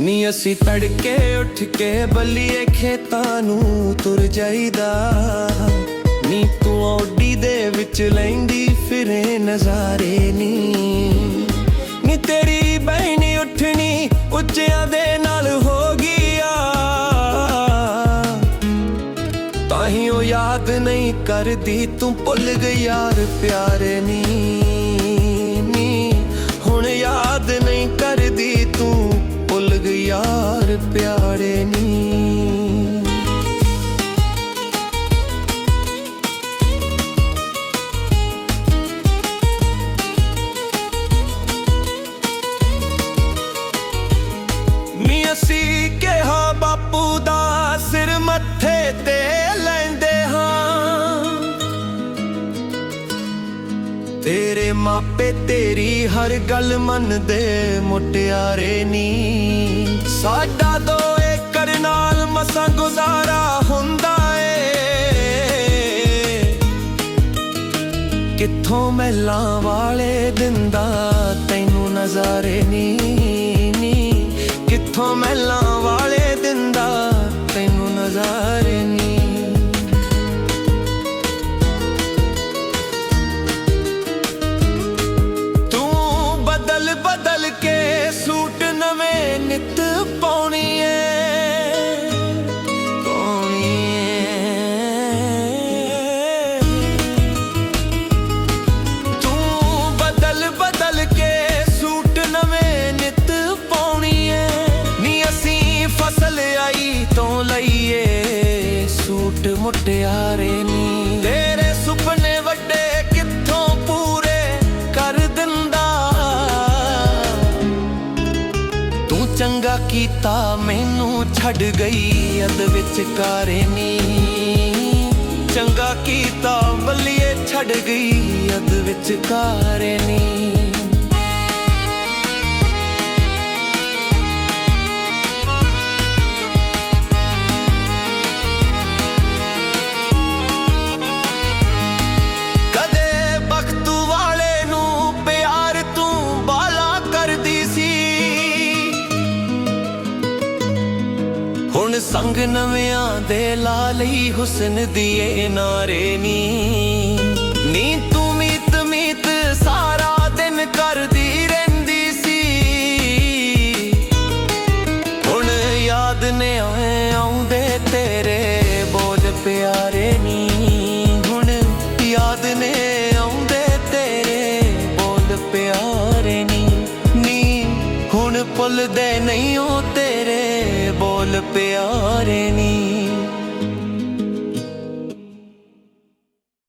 ਨੀ ਅਸੀਂ ਤੜਕੇ ਉੱਠ ਕੇ ਬੱਲੀਏ ਖੇਤਾਂ ਨੂੰ ਤੁਰ ਜਾਈਦਾ। ਨੀ ਤੂੰ ਓਡੀ ਦੇ ਵਿੱਚ ਲੈਂਦੀ ਫਿਰੇ ਨਜ਼ਾਰੇ ਨੀ। ਨੀ ਤੇਰੀ ਬਹਿਣੀ ਉੱਠਣੀ ਉੱਚਿਆਂ ਦੇ ਨਾਲ ਹੋ ਗਈਆ। ਤਾਹੀਂ ਉਹ ਯਾਦ ਨਹੀਂ ਕਰਦੀ ਤੂੰ ਭੁੱਲ ਗਈ ਯਾਰ ਪਿਆਰੇ ਨੀ। ਮੱਥੇ ਤੇ ਲੈਂਦੇ ਹਾਂ। ਤੇਰੇ ਮਾਪੇ ਤੇਰੀ ਹਰ ਗੱਲ ਮੰਨਦੇ, ਮੁਟਿਆਰੇ ਨੀ। ਸਾਡਾ ਦੋ ਏਕੜ ਨਾਲ ਮਸਾਂ ਗੁਜ਼ਾਰਾ ਹੁੰਦਾ ਏ। ਕਿੱਥੋਂ ਮਹਿਲਾਂ ਵਾਲੇ ਦਿੰਦਾ ਤੈਨੂੰ ਨਜ਼ਾਰੇ ਨੀ ਨੀ। ਕਿੱਥੋਂ ਮਹਿਲਾਂ ਵਾਲੇ ਦਿੰਦਾ ਦਾ ਤੂੰ ਬਦਲ ਬਦਲ ਕੇ ਸੂਟ ਨਵੇਂ ਨਿਤ ਪਾਉਣੀ ਏ ਪਾਉਣੀ ਏ ਤੂੰ ਬਦਲ ਬਦਲ ਕੇ ਸੂਟ ਨਵੇਂ ਨਿਤ ਪਾਉਣੀ ਏ ਨੀ ਅਸੀਂ ਫਸਲ ਆਈ ਤੋਂ ਲਈ ਮੁਟਿਆਰੇ ਨੀ। ਤੇਰੇ ਸੁਪਨੇ ਵੱਡੇ ਕਿੱਥੋਂ ਪੂਰੇ ਕਰ ਦਿੰਦਾ। ਤੂੰ ਚੰਗਾ ਕੀਤਾ, ਮੈਨੂੰ ਛੱਡ ਗਈ ਅਦ ਵਿੱਚ ਕਾਰੇ ਨੀ। ਚੰਗਾ ਕੀਤਾ, ਬੱਲੀਏ ਛੱਡ ਗਈ ਅਦ ਵਿੱਚ ਕਾਰੇ ਨੀ। ਸੰਗ ਨਵਿਆਂ ਦੇ ਲਾ ਲਈ ਹੁਸਨ ਦੀਏ ਨਾਰੇ ਨੀ। ਨੀ ਤੂੰ ਮੀਤ ਮੀਤ ਸਾਰਾ ਦਿਨ ਕਰਦੀ ਰਹਿੰਦੀ ਸੀ। ਹੁਣ ਯਾਦ ਨੇ ਆਏ ਆਉਂਦੇ ਤੇਰੇ ਬੋਲ ਪਿਆਰੇ ਨੀ। ਹੁਣ ਯਾਦ ਨੇ ਆਉਂਦੇ ਤੇਰੇ ਬੋਲ ਪਿਆਰੇ ਨੀ। ਨੀ ਹੁਣ ਭੁੱਲਦੇ ਨਹੀਂ ਉਹ ਤੇਰੇ ਬੋਲ ਪਿਆਰੇ ਨੀ।